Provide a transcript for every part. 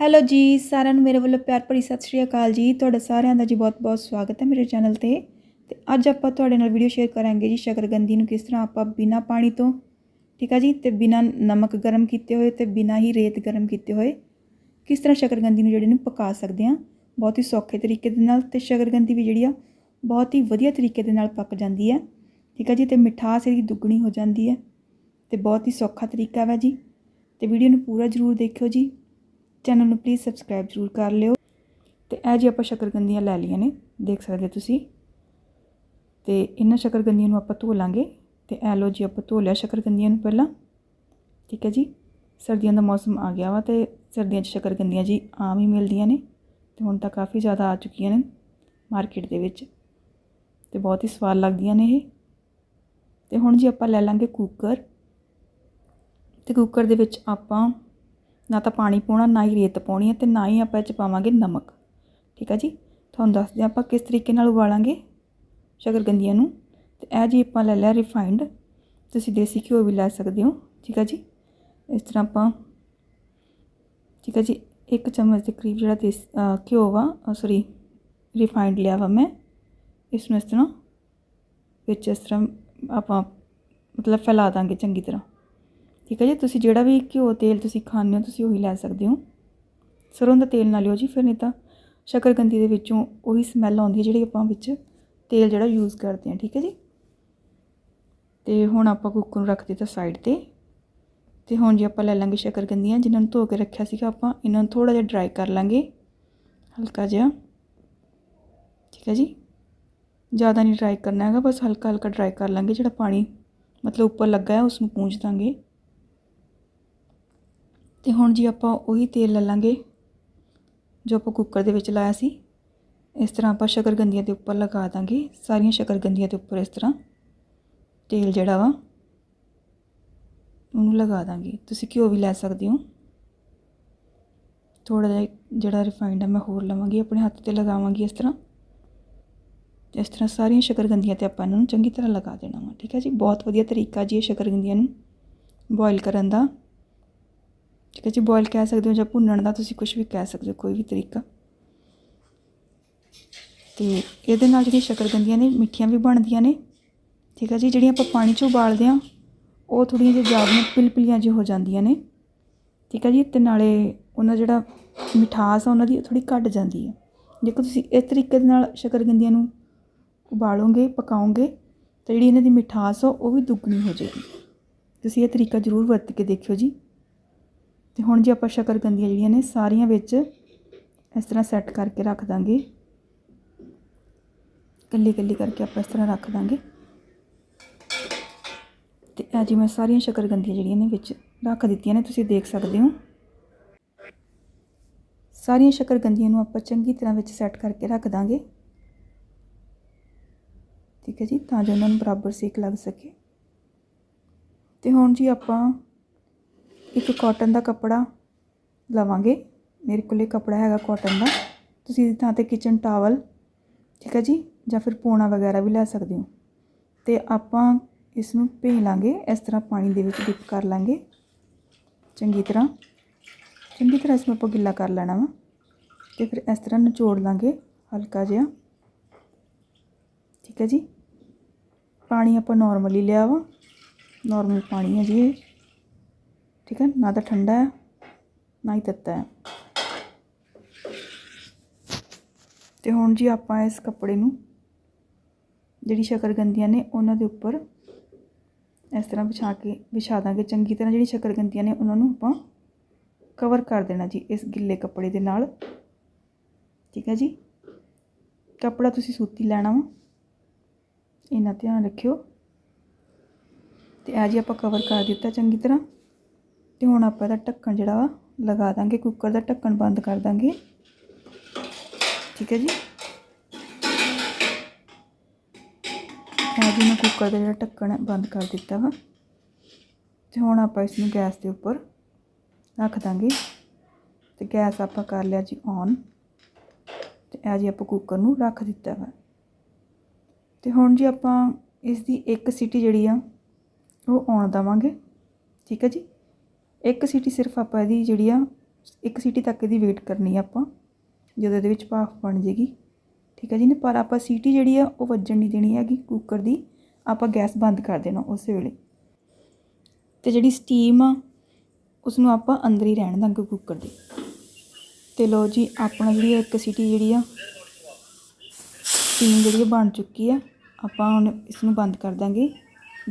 Hello ਜੀ, ਸਾਰਿਆਂ ਨੂੰ ਮੇਰੇ ਵੱਲੋਂ ਪਿਆਰ ਭਰੀ ਸਤਿ ਸ਼੍ਰੀ ਅਕਾਲ ਜੀ। ਤੁਹਾਡਾ ਸਾਰਿਆਂ ਦਾ ਜੀ ਬਹੁਤ-ਬਹੁਤ ਸਵਾਗਤ ਹੈ ਮੇਰੇ ਚੈਨਲ ਤੇ। ਤੇ ਅੱਜ ਆਪਾਂ ਤੁਹਾਡੇ ਨਾਲ ਵੀਡੀਓ ਸ਼ੇਅਰ ਕਰਾਂਗੇ ਜੀ ਸ਼ਕਰਗੰਦੀ ਨੂੰ ਕਿਸ ਤਰ੍ਹਾਂ ਆਪਾਂ ਬਿਨਾ ਪਾਣੀ ਤੋਂ, ਠੀਕ ਆ ਜੀ? ਤੇ ਬਿਨਾ ਨਮਕ ਗਰਮ ਕੀਤੇ ਹੋਏ ਤੇ ਬਿਨਾ ਹੀ ਰੇਤ ਗਰਮ ਕੀਤੇ ਹੋਏ ਕਿਸ ਤਰ੍ਹਾਂ ਸ਼ਕਰਗੰਦੀ ਨੂੰ ਜਿਹੜੇ ਨੂੰ ਪਕਾ ਸਕਦੇ ਆ ਬਹੁਤ ਹੀ ਸੌਖੇ ਤਰੀਕੇ ਦੇ ਨਾਲ ਤੇ ਸ਼ਕਰਗੰਦੀ ਵੀ ਜਿਹੜੀ ਆ, ਬਹੁਤ ਹੀ ਵਧੀਆ ਤਰੀਕੇ ਦੇ ਨਾਲ ਪੱਕ ਜਾਂਦੀ ਹੈ, ਠੀਕ ਆ ਜੀ? ਤੇ ਮਿਠਾਸ ਇਹਦੀ ਦੁੱਗਣੀ ਹੋ ਜਾਂਦੀ ਹੈ ਤੇ ਬਹੁਤ ਹੀ ਸੌਖਾ ਤਰੀਕਾ ਵਾ ਜੀ। ਤੇ ਵੀਡੀਓ ਨੂੰ ਪੂਰਾ ਜ਼ਰੂਰ ਦੇਖਿਓ ਜੀ। ਚੈਨਲ ਨੂੰ ਪਲੀਜ਼ ਸਬਸਕ੍ਰਾਈਬ ਜ਼ਰੂਰ ਕਰ ਲਿਓ। ਤੇ ਇਹ ਜੀ ਆਪਾਂ ਸ਼ਕਰਗੰਦੀਆਂ ਲੈ ਲਈਆਂ ਨੇ, ਦੇਖ ਸਕਦੇ ਤੁਸੀਂ। ਤੇ ਇਹਨਾਂ ਸ਼ਕਰਗੰਦੀਆਂ ਨੂੰ ਆਪਾਂ ਧੋ ਲਾਂਗੇ। ਤੇ ਇਹ ਲੋ ਜੀ ਆਪਾਂ ਧੋ ਲਿਆ ਸ਼ਕਰਗੰਦੀਆਂ ਨੂੰ ਪਹਿਲਾਂ। ਠੀਕ ਹੈ ਜੀ? ਸਰਦੀਆਂ ਦਾ ਮੌਸਮ ਆ ਗਿਆ ਵਾ ਤੇ ਸਰਦੀਆਂ 'ਚ ਸ਼ਕਰਗੰਦੀਆਂ ਜੀ ਆਮ ਹੀ ਮਿਲਦੀਆਂ ਨੇ। ਤੇ ਹੁਣ ਤਾਂ ਕਾਫੀ ਜ਼ਿਆਦਾ ਆ ਚੁੱਕੀਆਂ ਨੇ ਮਾਰਕੀਟ ਦੇ ਵਿੱਚ। ਤੇ ਬਹੁਤ ਹੀ ਸਵਾਦ ਲੱਗਦੀਆਂ ਨੇ ਇਹ। ਤੇ ਹੁਣ ਜੀ ਆਪਾਂ ਲੈ ਲਾਂਗੇ ਕੁੱਕਰ ਤੇ ਕੁੱਕਰ ਦੇ ਵਿੱਚ ਆਪਾਂ ਨਾ ਤਾਂ ਪਾਣੀ ਪਾਉਣਾ ਨਾ ਹੀ ਰੇਤ ਪਾਉਣੀ ਹੈ ਤੇ ਨਾ ਹੀ ਆਪਾਂ ਇਹ 'ਚ ਪਾਵਾਂਗੇ ਨਮਕ। ਠੀਕ ਆ ਜੀ? ਤੁਹਾਨੂੰ ਦੱਸਦੇ ਆਪਾਂ ਕਿਸ ਤਰੀਕੇ ਨਾਲ ਉਬਾਲਾਂਗੇ ਸ਼ਕਰਗੰਦੀਆਂ ਨੂੰ। ਤੇ ਇਹ ਜੀ ਆਪਾਂ ਲੈ ਲਿਆ ਰਿਫਾਈਨਡ ਤੁਸੀਂ ਦੇਸੀ ਘਿਓ ਵੀ ਲੈ ਸਕਦੇ ਹੋ। ਠੀਕ ਆ ਜੀ? ਇਸ ਤਰ੍ਹਾਂ ਆਪਾਂ, ਠੀਕ ਆ ਜੀ, ਇੱਕ ਚਮਚ ਦੇ ਕਰੀਬ ਜਿਹੜਾ ਦੇਸ ਘਿਓ ਵਾ ਸੌਰੀ ਰਿਫਾਈਨਡ ਲਿਆ ਵਾ ਮੈਂ। ਇਸ ਨੂੰ ਇਸ ਤਰ੍ਹਾਂ ਵਿੱਚ ਇਸ ਤਰ੍ਹਾਂ ਆਪਾਂ ਮਤਲਬ ਫੈਲਾ ਦਾਂਗੇ ਚੰਗੀ ਤਰ੍ਹਾਂ। ਠੀਕ ਹੈ ਜੀ? ਤੁਸੀਂ ਜਿਹੜਾ ਵੀ ਘਿਓ ਤੇਲ ਤੁਸੀਂ ਖਾਂਦੇ ਹੋ, ਤੁਸੀਂ ਉਹੀ ਲੈ ਸਕਦੇ ਹੋ। ਸਰੋਂ ਦਾ ਤੇਲ ਨਾ ਲਿਓ ਜੀ ਫਿਰ, ਨਹੀਂ ਤਾਂ ਸ਼ਕਰਗੰਦੀ ਦੇ ਵਿੱਚੋਂ ਉਹੀ ਸਮੈਲ ਆਉਂਦੀ ਹੈ ਜਿਹੜੀ ਆਪਾਂ ਵਿੱਚ ਤੇਲ ਜਿਹੜਾ ਯੂਜ਼ ਕਰਦੇ ਹਾਂ, ਠੀਕ ਹੈ ਜੀ? ਤੇ ਹੁਣ ਆਪਾਂ ਕੁੱਕਰ ਨੂੰ ਰੱਖ ਦਿੱਤਾ ਸਾਈਡ ਤੇ। ਤੇ ਹੁਣ ਜੀ ਆਪਾਂ ਲੈ ਲਾਂਗੇ ਸ਼ਕਰਗੰਦੀਆਂ ਜਿਨ੍ਹਾਂ ਨੂੰ ਧੋ ਕੇ ਰੱਖਿਆ ਸੀਗਾ ਆਪਾਂ, ਇਹਨਾਂ ਨੂੰ ਥੋੜਾ ਜਿਹਾ ਡਰਾਈ ਕਰ ਲਾਂਗੇ। ਹਲਕਾ ਜਿਹਾ। ਠੀਕ ਹੈ ਜੀ? ਜ਼ਿਆਦਾ ਨਹੀਂ ਡਰਾਈ ਕਰਨਾ ਹੈਗਾ, ਬਸ ਹਲਕਾ ਹਲਕਾ ਡਰਾਈ ਕਰ ਲਾਂਗੇ, ਜਿਹੜਾ ਪਾਣੀ ਮਤਲਬ ਉੱਪਰ ਲੱਗਾ ਹੈ ਉਸ ਨੂੰ ਪੂੰਝ ਦਾਂਗੇ। ਤੇ ਹੁਣ ਜੀ ਆਪਾਂ ਉਹੀ ਤੇਲ ਲੈ ਲਾਂਗੇ, ਜੋ ਆਪਾਂ ਕੁੱਕਰ ਦੇ ਵਿੱਚ ਲਾਇਆ ਸੀ। ਇਸ ਤਰ੍ਹਾਂ ਆਪਾਂ ਸ਼ਕਰਗੰਦੀਆਂ ਦੇ ਉੱਪਰ ਲਗਾ ਦਾਂਗੇ, ਸਾਰੀਆਂ ਸ਼ਕਰਗੰਦੀਆਂ ਦੇ ਉੱਪਰ ਇਸ ਤਰ੍ਹਾਂ। ਤੇਲ ਜਿਹੜਾ ਵਾ, ਉਹਨੂੰ ਲਗਾ ਦਾਂਗੇ। ਤੁਸੀਂ ਘਿਓ ਵੀ ਲੈ ਸਕਦੇ ਹੋ। ਥੋੜਾ ਜਿਹਾ ਜਿਹੜਾ ਰਿਫਾਈਨਡ ਆ, ਮੈਂ ਹੋਰ ਲਵਾਂਗੀ, ਆਪਣੇ ਹੱਥ ਤੇ ਲਗਾਵਾਂਗੀ ਇਸ ਤਰ੍ਹਾਂ। ਇਸ ਤਰ੍ਹਾਂ ਸਾਰੀਆਂ ਸ਼ਕਰਗੰਦੀਆਂ ਤੇ ਆਪਾਂ ਇਹਨਾਂ ਨੂੰ ਚੰਗੀ ਤਰ੍ਹਾਂ ਲਗਾ ਦੇਣਾ ਵਾ, ਠੀਕ ਹੈ ਜੀ? ਬਹੁਤ ਵਧੀਆ ਤਰੀਕਾ ਜੀ ਇਹ ਸ਼ਕਰਗੰਦੀਆਂ ਨੂੰ ਬੋਇਲ ਕਰਨ ਦਾ। ਠੀਕ ਹੈ ਜੀ ਬੋਇਲ ਕਹਿ ਸਕਦੇ ਹੋ ਜਾਂ ਭੁੰਨਣ ਦਾ ਤੁਸੀਂ ਕੁਝ ਵੀ ਕਹਿ ਸਕਦੇ ਹੋ, ਕੋਈ ਵੀ ਤਰੀਕਾ। ਤੇ ਇਹਦੇ ਨਾਲ ਜਿਹੜੀਆਂ ਸ਼ਕਰਗੰਦੀਆਂ ਨੇ, ਮਿੱਠੀਆਂ ਵੀ ਬਣਦੀਆਂ ਨੇ। ਠੀਕ ਹੈ ਜੀ, ਜਿਹੜੀਆਂ ਆਪਾਂ ਪਾਣੀ 'ਚ ਉਬਾਲਦੇ ਆ ਉਹ ਥੋੜੀਆਂ ਜਿਹੀਆਂ ਜ਼ਿਆਦਾ ਪਿਲਪਿਲੀਆਂ ਜਿਹੀ ਹੋ ਜਾਂਦੀਆਂ ਨੇ। ਠੀਕ ਹੈ ਜੀ, ਤੇ ਨਾਲੇ ਉਹਨਾਂ ਜਿਹੜਾ ਮਿਠਾਸ ਆ, ਉਹਨਾਂ ਦੀ ਥੋੜੀ ਘਟ ਜਾਂਦੀ ਹੈ। ਜੇਕਰ ਤੁਸੀਂ ਇਸ ਤਰੀਕੇ ਦੇ ਨਾਲ ਸ਼ਕਰਗੰਦੀਆਂ ਨੂੰ ਉਬਾਲੋਗੇ, ਪਕਾਓਗੇ, ਤਾਂ ਜਿਹੜੀ ਇਹਨਾਂ ਦੀ ਮਿਠਾਸ ਆ, ਉਹ ਵੀ ਦੁੱਗਣੀ ਹੋ ਜਾਏਗੀ। ਤੁਸੀਂ ਇਹ ਤਰੀਕਾ ਜ਼ਰੂਰ ਵਰਤ ਕੇ ਦੇਖਿਓ ਜੀ। ਤੇ ਹੁਣ ਜੀ ਆਪਾਂ ਸ਼ਕਰਗੰਦੀਆਂ ਜਿਹੜੀਆਂ ਨੇ ਸਾਰੀਆਂ ਵਿੱਚ ਇਸ ਤਰ੍ਹਾਂ ਸੈੱਟ ਕਰਕੇ ਰੱਖ ਦਾਂਗੇ। ਕੱਲੀ ਕੱਲੀ ਕਰਕੇ ਆਪਾਂ ਇਸ ਤਰ੍ਹਾਂ ਰੱਖ ਦਾਂਗੇ। ਤੇ ਇਹ ਜੀ ਮੈਂ ਸਾਰੀਆਂ ਸ਼ਕਰਗੰਦੀਆਂ ਜਿਹੜੀਆਂ ਨੇ ਵਿੱਚ ਰੱਖ ਦਿੱਤੀਆਂ ਨੇ, ਤੁਸੀਂ ਦੇਖ ਸਕਦੇ ਹੋ। ਸਾਰੀਆਂ ਸ਼ਕਰਗੰਦੀਆਂ ਨੂੰ ਆਪਾਂ ਚੰਗੀ ਤਰ੍ਹਾਂ ਵਿੱਚ ਸੈੱਟ ਕਰਕੇ ਰੱਖ ਦਾਂਗੇ। ਠੀਕ ਹੈ ਜੀ, ਤਾਂ ਜੋ ਉਹਨਾਂ ਨੂੰ ਬਰਾਬਰ ਸੇਕ ਲੱਗ ਸਕੇ। ਤੇ ਹੁਣ ਜੀ ਆਪਾਂ ਇੱਕ ਕਾਟਨ ਦਾ ਕੱਪੜਾ ਲਵਾਂਗੇ। ਮੇਰੇ ਕੋਲੇ ਕੱਪੜਾ ਹੈਗਾ ਕਾਟਨ ਦਾ। ਤੁਸੀਂ ਇਹਦੀ ਥਾਂ ਤੇ ਕਿਚਨ ਟਾਵਲ ਠੀਕ ਹੈ ਜੀ? ਜਾਂ ਫਿਰ ਪੋਣਾ ਵਗੈਰਾ ਵੀ ਲੈ ਸਕਦੇ ਹੋ। ਤੇ ਆਪਾਂ ਇਸ ਨੂੰ ਭੇ ਲਾਂਗੇ। ਇਸ ਤਰ੍ਹਾਂ ਪਾਣੀ ਦੇ ਵਿੱਚ ਡਿਪ ਕਰ ਲਾਂਗੇ। ਚੰਗੀ ਤਰ੍ਹਾਂ। ਚੰਗੀ ਤਰ੍ਹਾਂ ਇਸ ਨੂੰ ਆਪਾਂ ਗਿੱਲਾ ਕਰ ਲੈਣਾ ਵਾ। ਤੇ ਫਿਰ ਇਸ ਤਰ੍ਹਾਂ ਨਿਚੋੜ ਲਾਂਗੇ ਹਲਕਾ ਜਿਹਾ। ਠੀਕ ਹੈ ਜੀ? ਪਾਣੀ ਆਪਾਂ ਨਾਰਮਲੀ ਲਿਆ ਵਾ। ਨਾਰਮਲ ਪਾਣੀ ਹੈ ਜੀ ਇਹ ਠੀਕ ਹੈ, ਨਾ ਤਾਂ ਠੰਡਾ ਹੈ, ਨਾ ਹੀ ਤੱਤਾ ਹੈ। ਤੇ ਹੁਣ ਜੀ ਆਪਾਂ ਇਸ ਕੱਪੜੇ ਨੂੰ ਜਿਹੜੀ ਸ਼ਕਰਗੰਦੀਆਂ ਨੇ ਉਹਨਾਂ ਦੇ ਉੱਪਰ ਇਸ ਤਰ੍ਹਾਂ ਵਿਛਾ ਕੇ, ਵਿਛਾ ਦਾਂਗੇ। ਚੰਗੀ ਤਰ੍ਹਾਂ ਜਿਹੜੀ ਸ਼ਕਰਗੰਦੀਆਂ ਨੇ ਉਹਨਾਂ ਨੂੰ ਆਪਾਂ ਕਵਰ ਕਰ ਦੇਣਾ ਜੀ ਇਸ ਗਿੱਲੇ ਕੱਪੜੇ ਦੇ ਨਾਲ। ਠੀਕ ਹੈ ਜੀ? ਕੱਪੜਾ ਤੁਸੀਂ ਸੂਤੀ ਲੈਣਾ ਵਾ। ਇਹਨਾਂ ਧਿਆਨ ਰੱਖਿਓ। ਤੇ ਆ ਜੀ ਆਪਾਂ ਕਵਰ ਕਰ ਦਿੱਤਾ ਚੰਗੀ ਤਰ੍ਹਾਂ। ਤੇ ਹੁਣ ਆਪਾਂ ਇਹਦਾ ਢੱਕਣ ਜਿਹੜਾ ਵਾ, ਲਗਾ ਦਾਂਗੇ ਕੁੱਕਰ ਦਾ ਢੱਕਣ ਬੰਦ ਕਰ ਦਾਂਗੇ। ਠੀਕ ਹੈ ਜੀ? ਆ ਜੀ ਮੈਂ ਕੁੱਕਰ ਦਾ ਜਿਹੜਾ ਢੱਕਣ ਹੈ, ਬੰਦ ਕਰ ਦਿੱਤਾ ਵਾ। ਤੇ ਹੁਣ ਆਪਾਂ ਇਸ ਨੂੰ ਗੈਸ ਦੇ ਉੱਪਰ ਰੱਖ ਦਾਂਗੇ। ਤੇ ਗੈਸ ਆਪਾਂ ਕਰ ਲਿਆ ਜੀ ਔਨ ਤੇ ਇਹ ਜੀ ਆਪਾਂ ਕੁੱਕਰ ਨੂੰ ਰੱਖ ਦਿੱਤਾ ਵਾ। ਤੇ ਹੁਣ ਜੀ ਆਪਾਂ ਇਸ ਦੀ ਇੱਕ ਸੀਟੀ ਜਿਹੜੀ ਆ, ਉਹ ਆਉਣ ਦਵਾਂਗੇ। ਠੀਕ ਹੈ ਜੀ? ਇੱਕ ਸੀਟੀ ਸਿਰਫ ਆਪਾਂ ਇਹਦੀ ਜਿਹੜੀ ਆ, ਇੱਕ ਸੀਟੀ ਤੱਕ ਇਹਦੀ ਵੇਟ ਕਰਨੀ ਆ ਆਪਾਂ, ਜਦੋਂ ਇਹਦੇ ਵਿੱਚ ਭਾਫ ਬਣ ਜੇਗੀ। ਠੀਕ ਹੈ ਜੀ ਨੇ ਪਰ ਆਪਾਂ ਸੀਟੀ ਜਿਹੜੀ ਆ, ਉਹ ਵੱਜਣ ਨਹੀਂ ਦੇਣੀ ਹੈਗੀ ਕੁੱਕਰ ਦੀ। ਆਪਾਂ ਗੈਸ ਬੰਦ ਕਰ ਦੇਣਾ ਉਸੇ ਵੇਲੇ। ਤੇ ਜਿਹੜੀ ਸਟੀਮ ਆ ਉਸ ਨੂੰ ਆਪਾਂ ਅੰਦਰ ਹੀ ਰਹਿਣ ਦਾਂਗੇ ਕੁੱਕਰ ਦੇ। ਤੇ ਲੋ ਜੀ, ਆਪਣਾ ਜਿਹੜੀ ਆ ਇੱਕ ਸੀਟੀ ਜਿਹੜੀ ਆ ਸਟੀਮ ਜਿਹੜੀ ਆ ਬਣ ਚੁੱਕੀ ਆ। ਆਪਾਂ ਹੁਣ ਇਸ ਨੂੰ ਬੰਦ ਕਰ ਦਾਂਗੇ।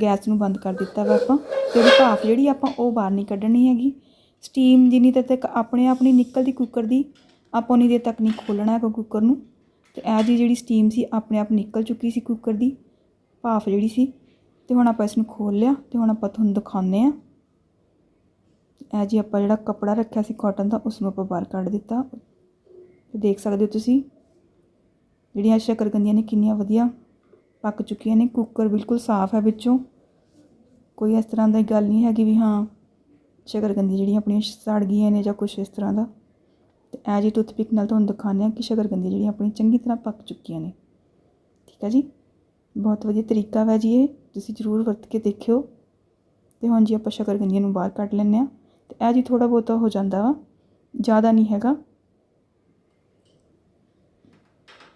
ਗੈਸ ਨੂੰ ਬੰਦ ਕਰ ਦਿੱਤਾ ਵਾ ਆਪਾਂ। ਤੇ ਉਹਦੀ ਭਾਫ ਜਿਹੜੀ ਆਪਾਂ ਉਹ ਬਾਹਰ ਨਹੀਂ ਕੱਢਣੀ ਹੈਗੀ। ਸਟੀਮ ਜਿੰਨੀ ਦੇਰ ਤੱਕ ਆਪਣੇ ਆਪ ਨਹੀਂ ਨਿਕਲਦੀ ਕੁੱਕਰ ਦੀ, ਆਪਾਂ ਉਨੀ ਦੇਰ ਤੱਕ ਨਹੀਂ ਖੋਲਣਾ ਹੈਗਾ ਕੁੱਕਰ ਨੂੰ। ਤੇ ਇਹ ਜੀ ਜਿਹੜੀ ਸਟੀਮ ਸੀ, ਆਪਣੇ ਆਪ ਨਿਕਲ ਚੁੱਕੀ ਸੀ ਕੁੱਕਰ ਦੀ, ਭਾਫ ਜਿਹੜੀ ਸੀ। ਤੇ ਹੁਣ ਆਪਾਂ ਇਸ ਨੂੰ ਖੋਲ ਲਿਆ ਤੇ ਹੁਣ ਆਪਾਂ ਤੁਹਾਨੂੰ ਦਿਖਾਉਂਦੇ ਆ ਇਹ ਜੀ ਆਪਾਂ ਜਿਹੜਾ ਕੱਪੜਾ ਰੱਖਿਆ ਸੀ ਕਾਟਨ ਦਾ ਉਸ ਨੂੰ ਆਪਾਂ ਬਾਹਰ ਕੱਢ ਦਿੱਤਾ। ਦੇਖ ਸਕਦੇ ਹੋ ਤੁਸੀਂ, ਜਿਹੜੀਆਂ ਸ਼ਕਰਕੰਦੀਆਂ ਨੇ ਕਿੰਨੀਆਂ ਵਧੀਆ ਪੱਕ ਚੁੱਕੀਆਂ ਨੇ। ਕੁੱਕਰ ਬਿਲਕੁਲ ਸਾਫ਼ ਹੈ ਵਿੱਚੋਂ। ਕੋਈ ਇਸ ਤਰ੍ਹਾਂ ਦੀ ਗੱਲ ਨਹੀਂ ਹੈਗੀ ਵੀ ਹਾਂ, ਸ਼ਕਰਕੰਦੀ ਜਿਹੜੀਆਂ ਆਪਣੀਆਂ ਸੜ ਗਈਆਂ ਨੇ ਜਾਂ ਕੁਝ ਇਸ ਤਰ੍ਹਾਂ ਦਾ। ਤੇ ਇਹ ਜੀ ਟੂਥਪਿਕ ਨਾਲ ਤੁਹਾਨੂੰ ਦਿਖਾਉਂਦੇ ਆ ਕਿ ਸ਼ਕਰਕੰਦੀ ਜਿਹੜੀਆਂ ਆਪਣੀ ਚੰਗੀ ਤਰ੍ਹਾਂ ਪੱਕ ਚੁੱਕੀਆਂ ਨੇ। ਠੀਕ ਹੈ ਜੀ? ਬਹੁਤ ਵਧੀਆ ਤਰੀਕਾ ਵਾ ਜੀ ਇਹ, ਤੁਸੀਂ ਜ਼ਰੂਰ ਵਰਤ ਕੇ ਦੇਖਿਓ। ਤੇ ਹੁਣ ਜੀ ਆਪਾਂ ਸ਼ਕਰਕੰਦੀਆਂ ਨੂੰ ਬਾਹਰ ਕੱਢ ਲੈਂਦੇ ਆ ਤੇ ਇਹ ਜੀ ਥੋੜਾ ਬਹੁਤਾ ਹੋ ਜਾਂਦਾ ਵਾ, ਜ਼ਿਆਦਾ ਨਹੀਂ ਹੈਗਾ।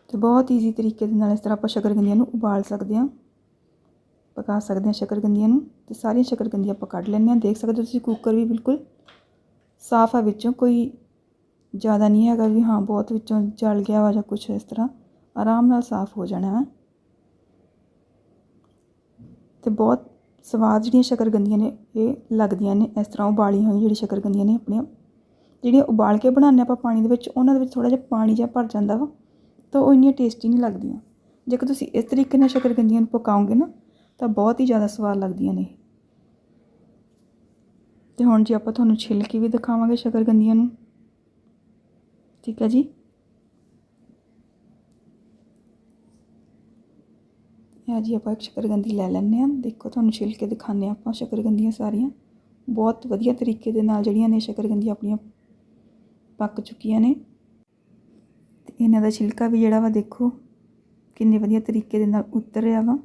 ਤੇ ਬਹੁਤ ਈਜ਼ੀ ਤਰੀਕੇ ਦੇ ਨਾਲ ਇਸ ਤਰ੍ਹਾਂ ਆਪਾਂ ਸ਼ਕਰਕੰਦੀਆਂ ਨੂੰ ਉਬਾਲ ਸਕਦੇ ਹਾਂ। ਪਕਾ ਸਕਦੇ ਹਾਂ ਸ਼ਕਰਕੰਦੀਆਂ ਨੂੰ ਤੇ ਸਾਰੀਆਂ ਸ਼ਕਰਕੰਦੀਆਂ ਆਪਾਂ ਕੱਢ ਲੈਂਦੇ ਹਾਂ। ਦੇਖ ਸਕਦੇ ਹੋ ਤੁਸੀਂ ਕੁੱਕਰ ਵੀ ਬਿਲਕੁਲ ਸਾਫ਼ ਆ ਵਿੱਚੋਂ, ਕੋਈ ਜ਼ਿਆਦਾ ਨਹੀਂ ਹੈਗਾ ਵੀ ਹਾਂ ਬਹੁਤ ਵਿੱਚੋਂ ਜਲ ਗਿਆ ਵਾ ਜਾਂ ਕੁਝ ਇਸ ਤਰ੍ਹਾਂ। ਆਰਾਮ ਨਾਲ ਸਾਫ਼ ਹੋ ਜਾਣਾ ਹੈ। ਤੇ ਬਹੁਤ ਸਵਾਦ ਜਿਹੜੀਆਂ ਸ਼ਕਰਕੰਦੀਆਂ ਨੇ, ਇਹ ਲੱਗਦੀਆਂ ਨੇ, ਇਸ ਤਰ੍ਹਾਂ ਉਬਾਲੀਆਂ ਹੋਈਆਂ ਜਿਹੜੀ ਸ਼ਕਰਕੰਦੀਆਂ ਨੇ ਆਪਣੀਆਂ। ਜਿਹੜੀਆਂ ਉਬਾਲ ਕੇ ਬਣਾਉਂਦੇ ਆਪਾਂ ਪਾਣੀ ਦੇ ਵਿੱਚ, ਉਹਨਾਂ ਦੇ ਵਿੱਚ ਥੋੜਾ ਜਿਹਾ ਪਾਣੀ ਜਿਹਾ ਭਰ ਜਾਂਦਾ ਵਾ, ਤਾਂ ਉਹ ਇੰਨੀਆਂ ਟੇਸਟੀ ਨਹੀਂ ਲੱਗਦੀਆਂ। ਜੇਕਰ ਤੁਸੀਂ ਇਸ ਤਰੀਕੇ ਨਾਲ ਸ਼ਕਰਕੰਦੀਆਂ ਨੂੰ ਪਕਾਓਗੇ ਨਾ ਤਾਂ ਬਹੁਤ ਹੀ ਜ਼ਿਆਦਾ ਸਵਾਦ ਲੱਗਦੀਆਂ ਨੇ। ਤੇ ਹੁਣ ਜੀ ਆਪਾਂ ਤੁਹਾਨੂੰ ਛਿੱਲ ਕੇ ਵੀ ਦਿਖਾਵਾਂਗੇ ਸ਼ਕਰਗੰਦੀਆਂ ਨੂੰ। ਠੀਕ ਹੈ ਜੀ। ਇਹ ਜੀ ਆਪਾਂ ਇੱਕ ਸ਼ਕਰਗੰਦੀ ਲੈ ਲੈਂਦੇ ਹਾਂ। ਦੇਖੋ ਤੁਹਾਨੂੰ ਛਿੱਲ ਕੇ ਦਿਖਾਉਂਦੇ ਹਾਂ ਆਪਾਂ ਸ਼ਕਰਕੰਦੀਆਂ ਸਾਰੀਆਂ। ਬਹੁਤ ਵਧੀਆ ਤਰੀਕੇ ਦੇ ਨਾਲ ਜਿਹੜੀਆਂ ਨੇ ਸ਼ਕਰਗੰਦੀਆਂ ਆਪਣੀਆਂ ਪੱਕ ਚੁੱਕੀਆਂ ਨੇ। ਤੇ ਇਹਨਾਂ ਦਾ ਛਿਲਕਾ ਵੀ ਜਿਹੜਾ ਵਾ ਦੇਖੋ, ਕਿੰਨੇ ਵਧੀਆ ਤਰੀਕੇ ਦੇ ਨਾਲ ਉਤਰ ਰਿਹਾ ਵਾ।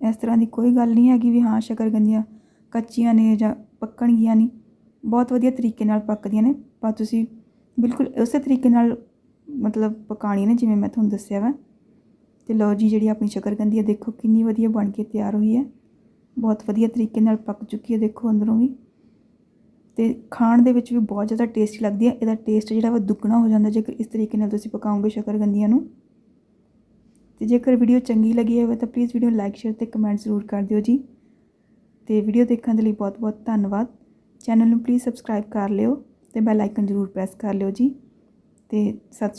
ਇਸ ਤਰ੍ਹਾਂ ਦੀ ਕੋਈ ਗੱਲ ਨਹੀਂ ਹੈਗੀ ਵੀ ਹਾਂ ਸ਼ਕਰਕੰਦੀਆਂ ਕੱਚੀਆਂ ਨੇ ਜਾਂ ਪੱਕਣਗੀਆਂ ਨਹੀਂ। ਬਹੁਤ ਵਧੀਆ ਤਰੀਕੇ ਨਾਲ ਪੱਕਦੀਆਂ ਨੇ, ਪਰ ਤੁਸੀਂ ਬਿਲਕੁਲ ਉਸੇ ਤਰੀਕੇ ਨਾਲ ਮਤਲਬ ਪਕਾਣੀ ਨੇ ਜਿਵੇਂ ਮੈਂ ਤੁਹਾਨੂੰ ਦੱਸਿਆ ਵਾ। ਤੇ ਲਓ ਜੀ, ਜਿਹੜੀ ਆਪਣੀ ਸ਼ਕਰਕੰਦੀ ਹੈ ਦੇਖੋ ਕਿੰਨੀ ਵਧੀਆ ਬਣ ਕੇ ਤਿਆਰ ਹੋਈ ਹੈ। ਬਹੁਤ ਵਧੀਆ ਤਰੀਕੇ ਨਾਲ ਪੱਕ ਚੁੱਕੀ ਹੈ, ਦੇਖੋ ਅੰਦਰੋਂ ਵੀ। ਤੇ ਖਾਣ ਦੇ ਵਿੱਚ ਵੀ ਬਹੁਤ ਜ਼ਿਆਦਾ ਟੇਸਟੀ ਲੱਗਦੀ ਹੈ। ਇਹਦਾ ਟੇਸਟ ਜਿਹੜਾ ਵਾ ਦੁੱਗਣਾ ਹੋ ਜਾਂਦਾ ਜੇਕਰ ਇਸ ਤਰੀਕੇ ਨਾਲ ਤੁਸੀਂ ਪਕਾਓਗੇ ਸ਼ਕਰਕੰਦੀਆਂ ਨੂੰ। ਤੇ ਜੇਕਰ ਵੀਡੀਓ ਚੰਗੀ ਲੱਗੀ ਹੋਵੇ ਤਾਂ ਪਲੀਜ਼ ਵੀਡੀਓ ਲਾਈਕ ਸ਼ੇਅਰ ਤੇ ਕਮੈਂਟ ਜ਼ਰੂਰ ਕਰ ਦਿਓ ਜੀ। ਤੇ ਵੀਡੀਓ ਦੇਖਣ ਦੇ ਲਈ ਬਹੁਤ-ਬਹੁਤ ਧੰਨਵਾਦ। ਚੈਨਲ ਨੂੰ ਪਲੀਜ਼ ਸਬਸਕ੍ਰਾਈਬ ਕਰ ਲਿਓ ਤੇ ਬੈਲ ਆਈਕਨ ਜ਼ਰੂਰ ਪ੍ਰੈਸ ਕਰ ਲਿਓ ਜੀ। ਤੇ ਸਤਿ